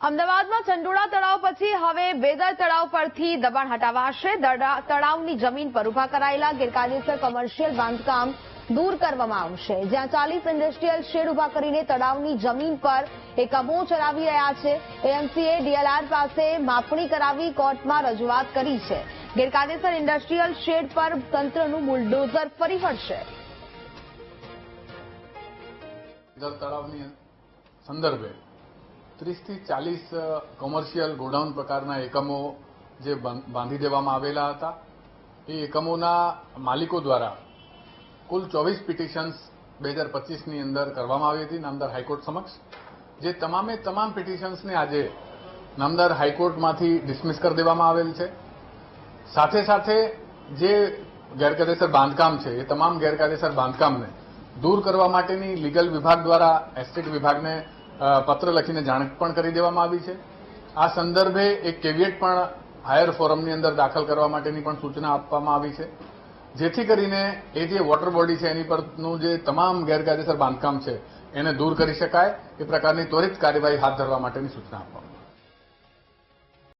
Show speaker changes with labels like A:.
A: અમદાવાદમાં ચંડોળા તળાવ પછી હવે બેદર તળાવ પરથી દબાણ હટાવાશે. તળાવની જમીન પર ઊભા કરાયેલા ગેરકાયદેસર કોમર્શિયલ બાંધકામ દૂર કરવામાં આવશે. જ્યાં ચાલીસ ઇન્ડસ્ટ્રીયલ શેડ ઊભા કરીને તળાવની જમીન પર એકમો ચલાવી રહ્યા છે. એએમસીએ ડીએલઆર પાસે માપણી કરાવી કોર્ટમાં રજૂઆત કરી છે. ગેરકાયદેસર ઇન્ડસ્ટ્રીયલ શેડ પર તંત્રનું બુલડોઝર ફરી વળશે
B: સંદર્ભે ત્રીસથી ચાલીસ કોમર્શિયલ ગોડાઉન પ્રકારના એકમો જે બાંધી દેવામાં આવેલા હતા. એ એકમોના માલિકો દ્વારા કુલ ચોવીસ પિટિશન્સ બે હજાર પચીસની અંદર કરવામાં આવી હતી નામદાર હાઈકોર્ટ સમક્ષ, જે તમામે તમામ પિટિશન્સને આજે નામદાર હાઈકોર્ટમાંથી ડિસમિસ કરી દેવામાં આવેલ છે. સાથે સાથે જે ગેરકાયદેસર બાંધકામ છે, એ તમામ ગેરકાયદેસર બાંધકામને દૂર કરવા માટેની લીગલ વિભાગ દ્વારા, એસ્ટેટ વિભાગને પત્ર લખીને જાણ પણ કરી દેવામાં આવી છે. આ સંદર્ભે એક કેવિયેટ પણ હાયર ફોરમની અંદર દાખલ કરવા માટેની પણ સૂચના આપવામાં આવી છે. જેથી કરીને એ જે વોટર બોડી છે, એની પરનું જે તમામ ગેરકાયદેસર બાંધકામ છે, એને દૂર કરી શકાય. એ પ્રકારની ત્વરિત કાર્યવાહી હાથ ધરવા માટેની સૂચના આપવામાં.